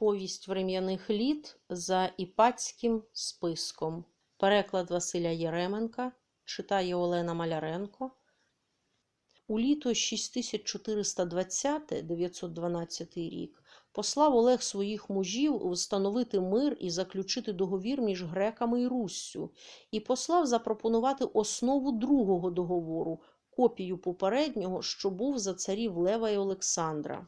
Повість врем'яних літ за іпатським списком. Переклад Василя Єременка читає Олена Маляренко. У літо 6420-912 рік послав Олег своїх мужів встановити мир і заключити договір між греками і Руссю, і послав запропонувати основу другого договору, копію попереднього, що був за царів Лева і Олександра.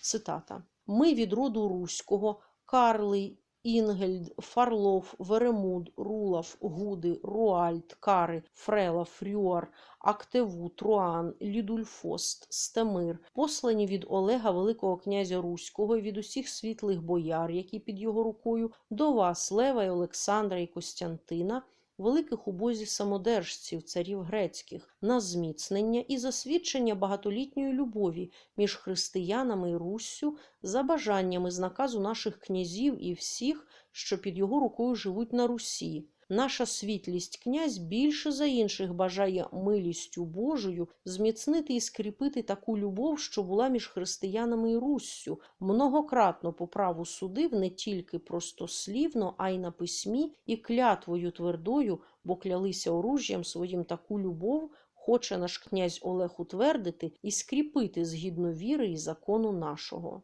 Цитата. Ми від роду Руського, Карли, Інгельд, Фарлов, Веремуд, Рулав, Гуди, Руальд, Кари, Фрела, Фрюар, Актеву, Труан, Лідульфост, Стемир, послані від Олега Великого князя Руського і від усіх світлих бояр, які під його рукою, до вас, Лева і Олександра і Костянтина, великих убозів самодержців, царів грецьких, на зміцнення і засвідчення багатолітньої любові між християнами і Руссю за бажаннями з наказу наших князів і всіх, що під його рукою живуть на Русі. Наша світлість князь більше за інших бажає милістю Божою зміцнити і скріпити таку любов, що була між християнами і Руссю, многократно по праву судив не тільки простослівно, а й на письмі, і клятвою твердою, бо клялися оружжям своїм таку любов, хоче наш князь Олег утвердити і скріпити згідно віри і закону нашого.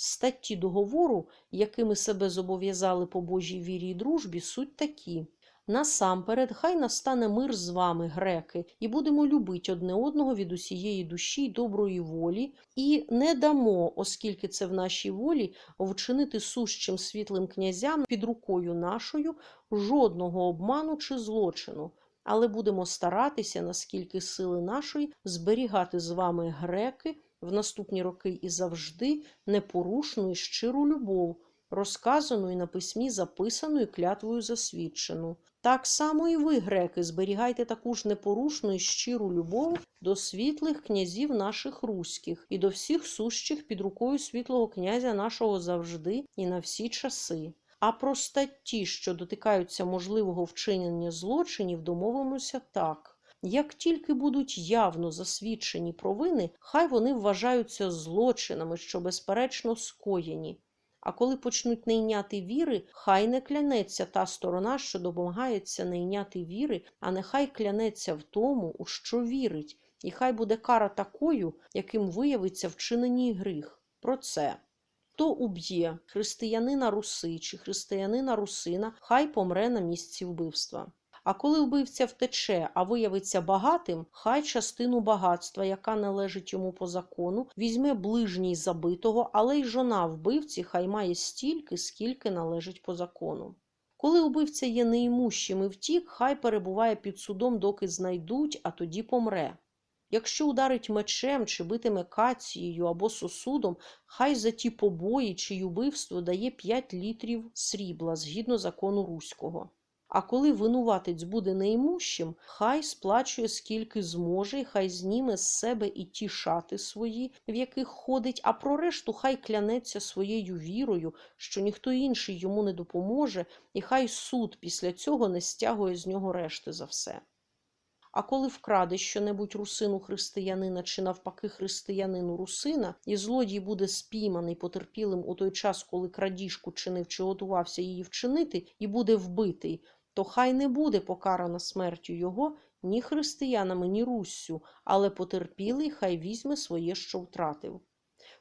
Статті договору, якими себе зобов'язали по Божій вірі і дружбі, суть такі. Насамперед, хай настане мир з вами, греки, і будемо любити одне одного від усієї душі й доброї волі, і не дамо, оскільки це в нашій волі, вчинити сущим світлим князям під рукою нашою жодного обману чи злочину. Але будемо старатися, наскільки сили нашої, зберігати з вами греки в наступні роки і завжди непорушну і щиру любов, розказану і на письмі записану і клятвою засвідчену. Так само і ви, греки, зберігайте таку ж непорушну і щиру любов до світлих князів наших руських і до всіх сущих під рукою світлого князя нашого завжди і на всі часи. А про статті, що дотикаються можливого вчинення злочинів, домовимося так. Як тільки будуть явно засвідчені провини, хай вони вважаються злочинами, що безперечно скоєні. А коли почнуть не йняти віри, хай не клянеться та сторона, що домагається не йняти віри, а нехай клянеться в тому, у що вірить, і хай буде кара такою, яким виявиться вчинений гріх. Про це. Хто уб'є християнина руси чи християнина русина, хай помре на місці вбивства. А коли вбивця втече, а виявиться багатим, хай частину багатства, яка належить йому по закону, візьме ближній забитого, але й жона вбивці хай має стільки, скільки належить по закону. Коли убивця є неімущим і втік, хай перебуває під судом, доки знайдуть, а тоді помре. Якщо ударить мечем чи битиме кацією або сосудом, хай за ті побої чи убивство дає 5 літрів срібла згідно закону руського. А коли винуватець буде неімущим, хай сплачує скільки зможе, і хай зніме з себе і ті шати свої, в яких ходить, а про решту хай клянеться своєю вірою, що ніхто інший йому не допоможе, і хай суд після цього не стягує з нього решти за все. А коли вкраде щонебудь русину християнина чи навпаки християнину русина, і злодій буде спійманий потерпілим у той час, коли крадіжку чинив чи готувався її вчинити, і буде вбитий, то хай не буде покарано смертю його ні християнами, ні Руссю, але потерпілий хай візьме своє, що втратив.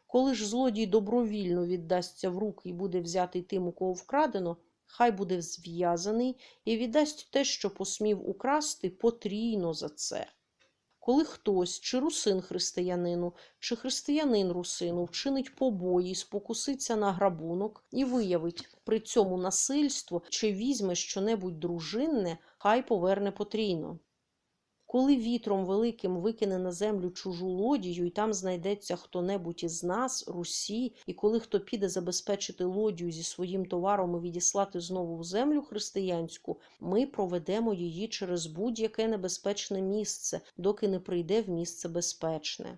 Коли ж злодій добровільно віддасться в руки і буде взятий тим, у кого вкрадено, хай буде зв'язаний і віддасть те, що посмів украсти, потрійно за це. Коли хтось, чи русин християнину, чи християнин русину вчинить побої, спокуситься на грабунок і виявить при цьому насильство, чи візьме щонебудь дружинне, хай поверне потрійно. Коли вітром великим викине на землю чужу лодію, і там знайдеться хто-небудь із нас, Русі, і коли хто піде забезпечити лодію зі своїм товаром і відіслати знову в землю християнську, ми проведемо її через будь-яке небезпечне місце, доки не прийде в місце безпечне.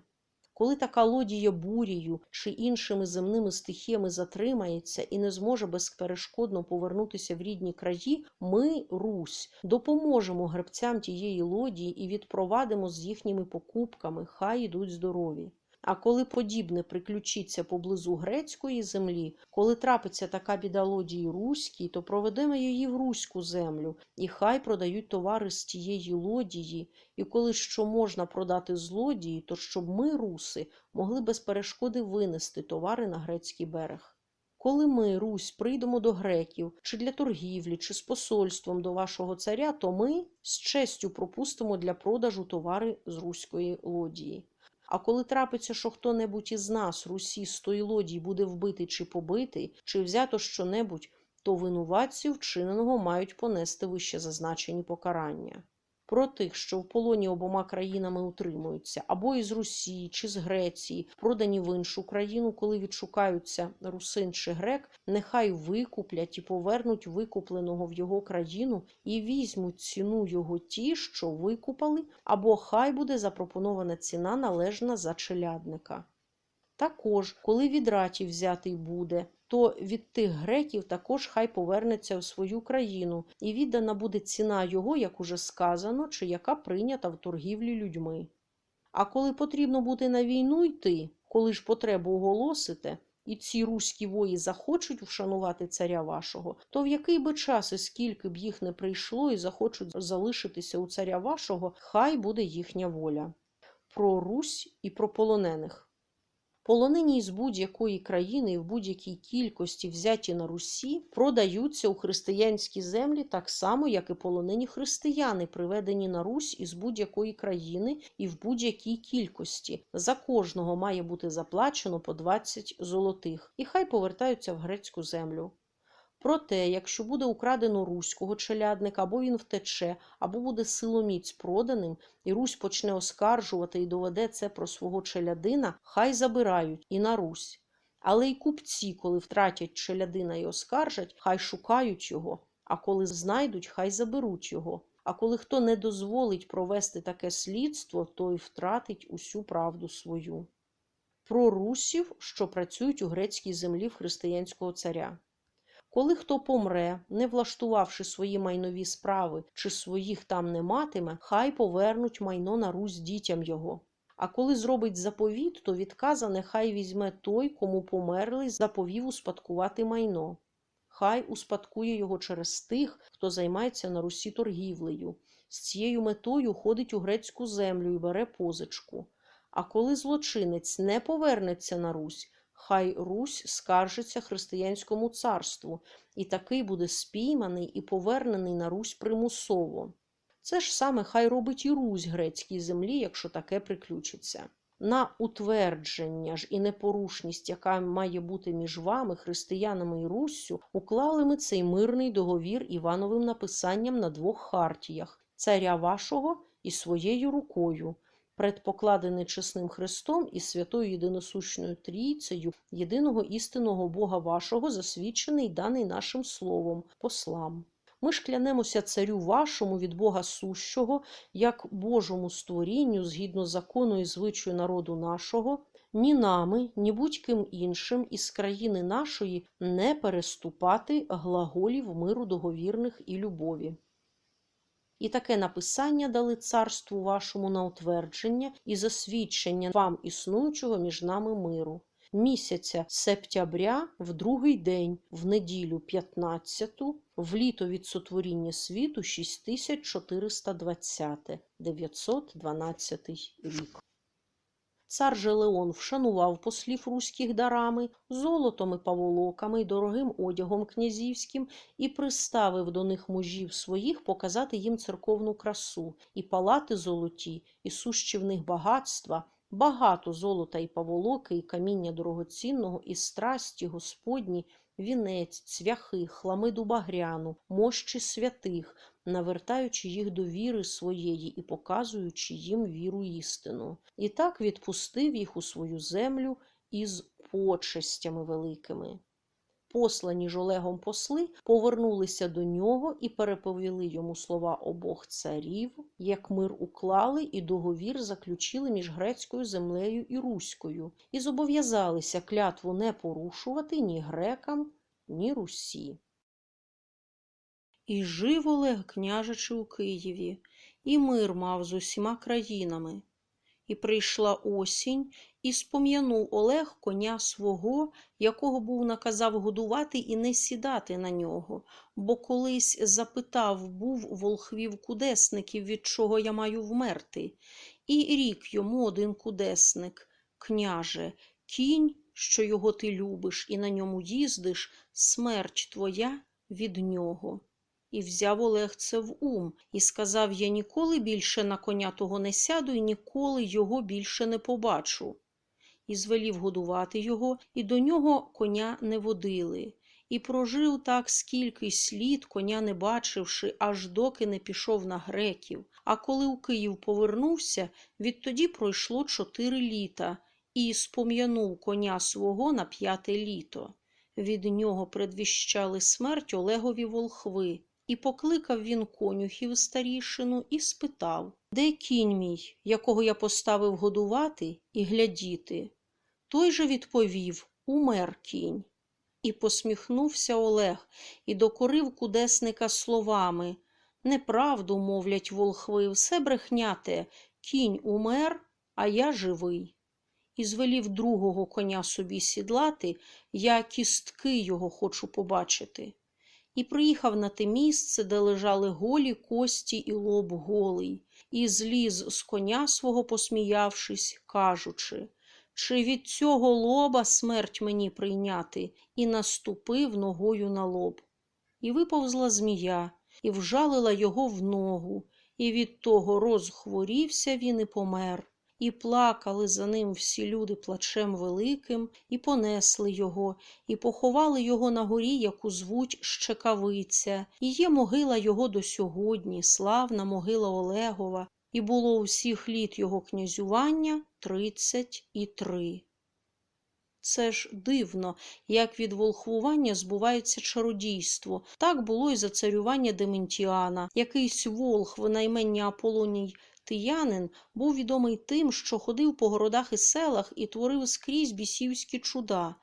Коли така лодія бурію чи іншими земними стихіями затримається і не зможе безперешкодно повернутися в рідні краї, ми, Русь, допоможемо гребцям тієї лодії і відпровадимо з їхніми покупками, хай ідуть здорові. А коли подібне приключиться поблизу грецької землі, коли трапиться така біда лодії руській, то проведемо її в руську землю, і хай продають товари з тієї лодії, і коли що можна продати злодії, то щоб ми, руси, могли без перешкоди винести товари на грецький берег. Коли ми, Русь, прийдемо до греків, чи для торгівлі, чи з посольством до вашого царя, то ми з честю пропустимо для продажу товари з руської лодії. А коли трапиться, що хто-небудь із нас, Русі, з тої лодії буде вбитий чи побитий, чи взято що-небудь, то винуватці вчиненого мають понести вище зазначені покарання. Про тих, що в полоні обома країнами утримуються, або із Русі чи з Греції, продані в іншу країну, коли відшукаються русин чи грек, нехай викуплять і повернуть викупленого в його країну і візьмуть ціну його ті, що викупали, або хай буде запропонована ціна належна за челядника. Також, коли від ратів взятий буде, то від тих греків також хай повернеться в свою країну, і віддана буде ціна його, як уже сказано, чи яка прийнята в торгівлі людьми. А коли потрібно буде на війну йти, коли ж потребу оголосите, і ці руські вої захочуть вшанувати царя вашого, то в який би час і скільки б їх не прийшло і захочуть залишитися у царя вашого, хай буде їхня воля. Про Русь і про полонених. Полонені з будь-якої країни в будь-якій кількості взяті на Русі продаються у християнські землі так само, як і полонені християни, приведені на Русь із будь-якої країни і в будь-якій кількості. За кожного має бути заплачено по 20 золотих, і хай повертаються в грецьку землю. Проте, якщо буде украдено руського челядника, або він втече, або буде силоміць проданим, і Русь почне оскаржувати і доведе це про свого челядина, хай забирають і на Русь. Але й купці, коли втратять челядина і оскаржать, хай шукають його, а коли знайдуть, хай заберуть його. А коли хто не дозволить провести таке слідство, той втратить усю правду свою. Про русів, що працюють у грецькій землі в християнського царя. Коли хто помре, не влаштувавши свої майнові справи чи своїх там не матиме, хай повернуть майно на Русь дітям його. А коли зробить заповіт, то відказа нехай візьме той, кому померлий, заповів успадкувати майно. Хай успадкує його через тих, хто займається на Русі торгівлею. З цією метою ходить у грецьку землю і бере позичку. А коли злочинець не повернеться на Русь, хай Русь скаржиться християнському царству, і такий буде спійманий і повернений на Русь примусово. Це ж саме хай робить і Русь грецькій землі, якщо таке приключиться. На утвердження ж і непорушність, яка має бути між вами, християнами і Руссю, уклали ми цей мирний договір Івановим написанням на двох хартіях царя вашого і своєю рукою предпокладений чесним Христом і святою єдиносущною Трійцею, єдиного істинного Бога вашого, засвідчений і даний нашим словом, послам. Ми ж клянемося царю вашому від Бога сущого, як Божому створінню, згідно закону і звичаю народу нашого, ні нами, ні будь-ким іншим із країни нашої не переступати глаголів миру договірних і любові. І таке написання дали царству вашому на утвердження і засвідчення вам існуючого між нами миру. Місяця септября в другий день, в неділю 15, в літо від сотворіння світу 6420, 912 рік. Цар же Леон вшанував послів руських дарами, золотом і паволоками й дорогим одягом князівським і приставив до них мужів своїх показати їм церковну красу, і палати золоті, і сущі в них багатства, багато золота і паволоки, і каміння дорогоцінного, і страсті Господні, вінець, цвяхи, хламиду багряну, мощі святих, навертаючи їх до віри своєї і показуючи їм віру істину. І так відпустив їх у свою землю із почестями великими. Послані ж Олегом посли повернулися до нього і переповіли йому слова обох царів, як мир уклали і договір заключили між грецькою землею і руською, і зобов'язалися клятву не порушувати ні грекам, ні Русі. І жив Олег княжичи у Києві, і мир мав з усіма країнами. І прийшла осінь, І спом'янув Олег коня свого, якого був наказав годувати і не сідати на нього, бо колись запитав був волхвів кудесників, від чого я маю вмерти. І рік йому один кудесник, княже, кінь, що його ти любиш, і на ньому їздиш, смерть твоя від нього. І взяв Олег це в ум і сказав: Я ніколи більше на коня того не сяду і ніколи його більше не побачу. І звелів годувати його, і до нього коня не водили. І прожив так скількись літ, коня не бачивши, аж доки не пішов на греків. А коли у Київ повернувся, відтоді пройшло чотири літа, і спом'янув коня свого на п'яте літо. Від нього предвіщали смерть Олегові волхви. І покликав він конюхів старішину і спитав, де кінь мій, якого я поставив годувати і глядіти. Той же відповів Умер кінь. І посміхнувся Олег і докорив кудесника словами Неправду, мовлять волхви, все брехняте, кінь умер, а я живий. І звелів другого коня собі сідлати, я кістки його хочу побачити. І приїхав на те місце, де лежали голі кості і лоб голий, і зліз з коня свого, посміявшись, кажучи чи від цього лоба смерть мені прийняти, і наступив ногою на лоб. І виповзла змія, і вжалила його в ногу, і від того розхворівся він і помер. І плакали за ним всі люди плачем великим, і понесли його, і поховали його на горі, яку звуть Щекавиця, і є могила його до сьогодні, славна могила Олегова, і було усіх літ його князювання тридцять і три. Це ж дивно, як від волхвування збувається чародійство. Так було і за царювання Дементіана. Якийсь волхв на імення Аполоній Тиянин був відомий тим, що ходив по городах і селах і творив скрізь бісівські чуда.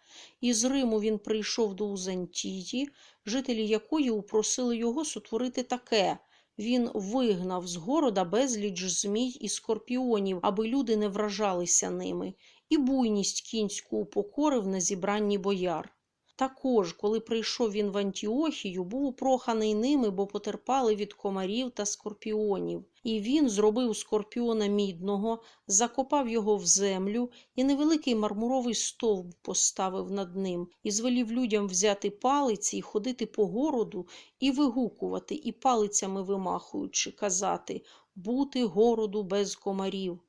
Із Риму він прийшов до Узантії, жителі якої упросили його сотворити таке. Він вигнав з города безліч змій і скорпіонів, аби люди не вражалися ними, і буйність кінську упокорив на зібранні бояр. Також, коли прийшов він в Антіохію, був упроханий ними, бо потерпали від комарів та скорпіонів. І він зробив скорпіона мідного, закопав його в землю і невеликий мармуровий стовп поставив над ним, і звелів людям взяти палиці і ходити по городу і вигукувати, і палицями вимахуючи, казати бути городу без комарів.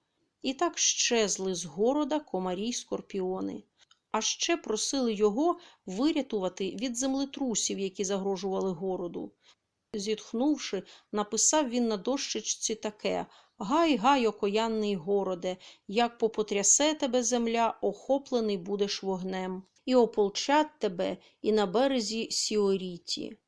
І так щезли з города комарі й скорпіони а ще просили його вирятувати від землетрусів, які загрожували городу. Зітхнувши, написав він на дощечці таке Гай, гай, окоянний городе, як попотрясе тебе земля, охоплений будеш вогнем, і ополчать тебе і на березі Сіоріті.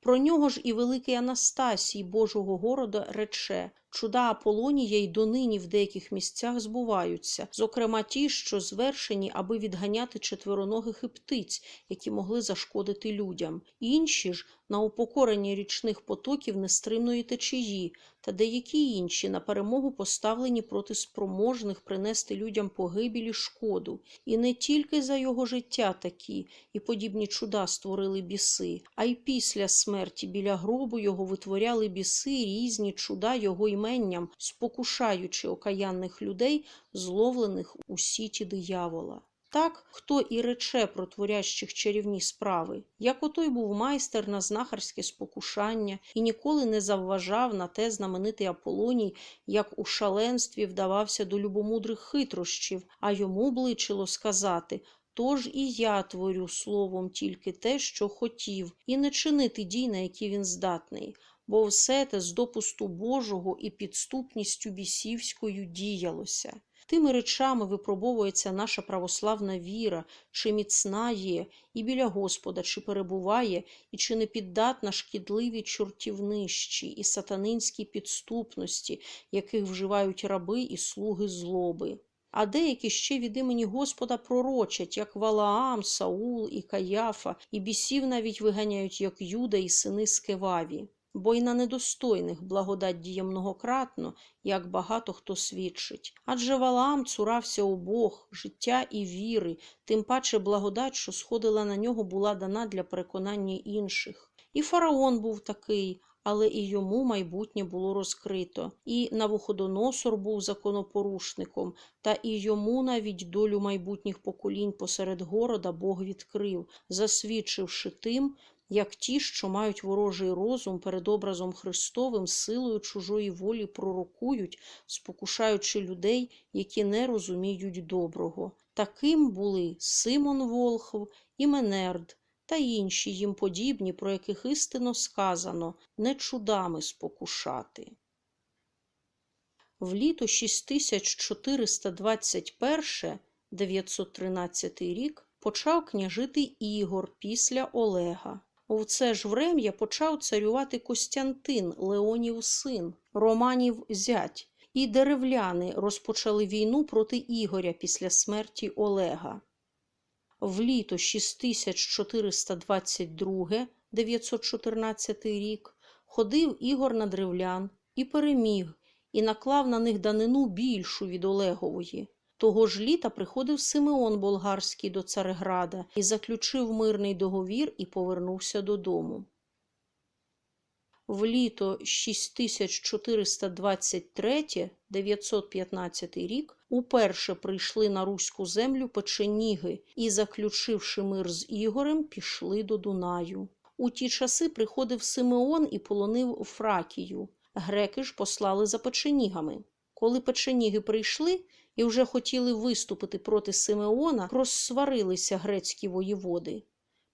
Про нього ж і великий Анастасій Божого города рече чуда Аполонія й донині в деяких місцях збуваються, зокрема ті, що звершені, аби відганяти четвероногих і птиць, які могли зашкодити людям, інші ж на упокорення річних потоків нестримної течії, та деякі інші на перемогу поставлені проти спроможних принести людям погибілі шкоду, і не тільки за його життя такі і подібні чуда створили біси, а й після смерті біля гробу його витворяли біси різні чуда його іменням, спокушаючи окаянних людей, зловлених у сіті диявола. Так, хто і рече про творящих чарівні справи, як отой був майстер на знахарське спокушання і ніколи не завважав на те знаменитий Аполоній, як у шаленстві вдавався до любомудрих хитрощів, а йому бличило сказати Тож і я творю словом тільки те, що хотів, і не чинити дій, на які він здатний, бо все те з допусту Божого і підступністю бісівською діялося. Тими речами випробовується наша православна віра, чи міцна є, і біля Господа, чи перебуває, і чи не піддатна шкідливі чортівнищі і сатанинській підступності, яких вживають раби і слуги злоби. А деякі ще від імені Господа пророчать, як Валаам, Саул і Каяфа, і бісів навіть виганяють, як Юда і сини Скеваві. Бо й на недостойних благодать діє многократно, як багато хто свідчить. Адже Валаам цурався обох, життя і віри, тим паче благодать, що сходила на нього, була дана для переконання інших. І фараон був такий, але і йому майбутнє було розкрито. І Навуходоносор був законопорушником, та і йому навіть долю майбутніх поколінь посеред города Бог відкрив, засвідчивши тим, як ті, що мають ворожий розум перед образом Христовим, силою чужої волі пророкують, спокушаючи людей, які не розуміють доброго. Таким були Симон Волхв і Менерд та інші їм подібні, про яких істинно сказано не чудами спокушати. В літо 6421 913 рік почав княжити Ігор після Олега. В це ж врем'я почав царювати Костянтин, Леонів син, Романів зять, і деревляни розпочали війну проти Ігоря після смерті Олега. В літо 6422 914 рік ходив Ігор на древлян і переміг, і наклав на них данину більшу від Олегової. Того ж літа приходив Симеон Болгарський до Цареграда і заключив мирний договір і повернувся додому. В літо 6423 915 рік уперше прийшли на руську землю печеніги і, заключивши мир з Ігорем, пішли до Дунаю. У ті часи приходив Симеон і полонив Фракію. Греки ж послали за печенігами. Коли печеніги прийшли і вже хотіли виступити проти Симеона, розсварилися грецькі воєводи.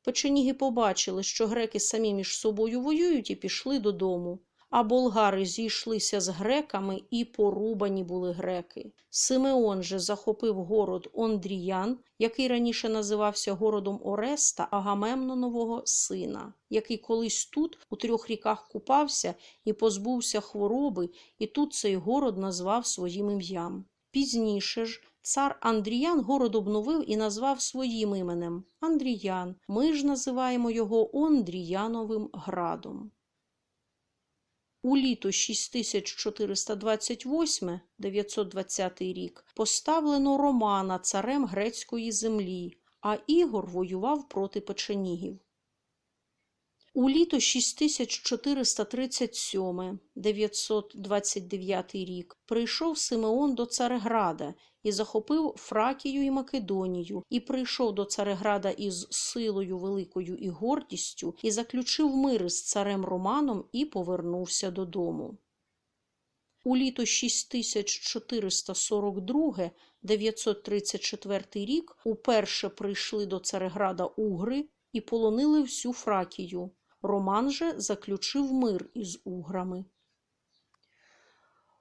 Печеніги побачили, що греки самі між собою воюють і пішли додому. А болгари зійшлися з греками і порубані були греки. Симеон же захопив город Ондріян, який раніше називався городом Ореста Агамемнонового сина, який колись тут у трьох ріках купався і позбувся хвороби, і тут цей город назвав своїм ім'ям. Пізніше ж цар Андріян город обновив і назвав своїм іменем Андріян. Ми ж називаємо його Ондріяновим градом. У літо 6428 920 рік поставлено Романа царем грецької землі, а Ігор воював проти печенігів. У літо 6437 929 рік прийшов Симеон до Цареграда і захопив Фракію і Македонію, і прийшов до Цареграда із силою великою і гордістю, і заключив мир з царем Романом і повернувся додому. У літо 6442 934 рік уперше прийшли до Цареграда угри і полонили всю Фракію. Роман же заключив мир із уграми.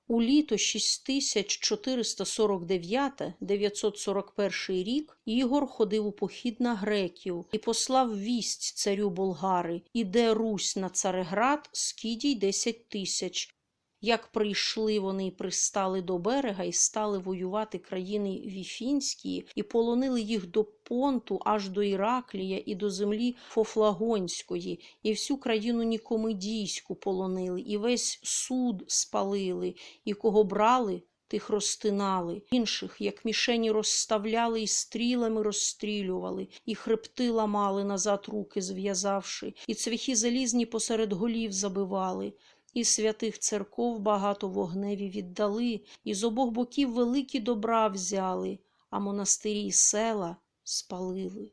У літо 6449-941 рік Ігор ходив у похід на греків і послав вість царю Болгари, іде Русь на Цареград, скідій 10 тисяч. Як прийшли вони і пристали до берега і стали воювати країни Віфінські, і полонили їх до Понту аж до Іраклія і до землі Фофлагонської, і всю країну Нікомидійську полонили, і весь суд спалили, і кого брали, тих розтинали, інших, як мішені розставляли і стрілами розстрілювали, і хребти ламали назад руки зв'язавши, і цвяхи залізні посеред голів забивали. І святих церков багато вогневі віддали, і з обох боків великі добра взяли, а монастирі й села спалили.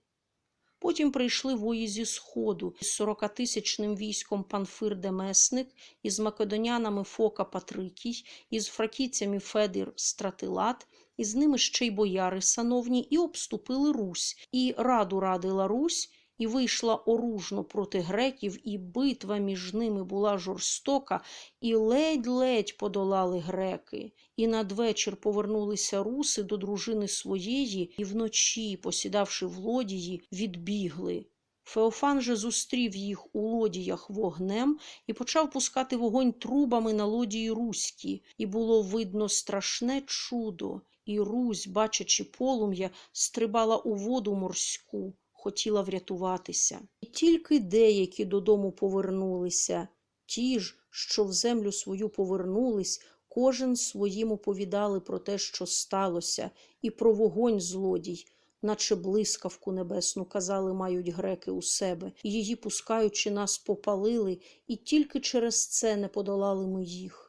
Потім прийшли вої зі сходу із сорокатисячним військом Панфир Демесник, із македонянами Фока Патрикій, із фракійцями Федір Стратилат, і з ними ще й бояри сановні, і обступили Русь, і раду радила Русь, і вийшла оружно проти греків, і битва між ними була жорстока, і ледь-ледь подолали греки. І надвечір повернулися руси до дружини своєї, і вночі, посідавши в лодії, відбігли. Феофан же зустрів їх у лодіях вогнем і почав пускати вогонь трубами на лодії руські, і було видно страшне чудо, і Русь, бачачи полум'я, стрибала у воду морську хотіла врятуватися. І тільки деякі додому повернулися, Ті ж, що в землю свою повернулись, кожен своїм оповідали про те, що сталося, і про вогонь злодій, наче блискавку небесну, казали, мають греки у себе, і її, пускаючи, нас попалили, і тільки через це не подолали ми їх.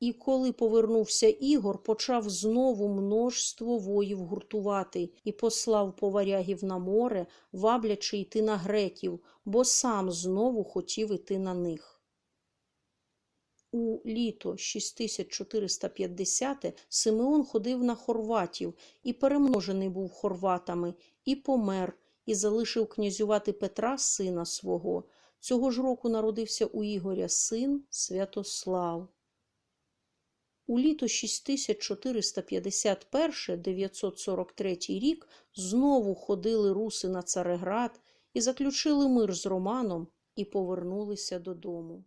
І коли повернувся Ігор, почав знову множство воїв гуртувати і послав поварягів на море, ваблячи йти на греків, бо сам знову хотів іти на них. У літо 6450 Симеон ходив на хорватів і перемножений був хорватами, і помер, і залишив князювати Петра, сина свого. Цього ж року народився у Ігоря син Святослав. У літо 6451-943 рік знову ходили руси на Цареград і заключили мир з Романом і повернулися додому.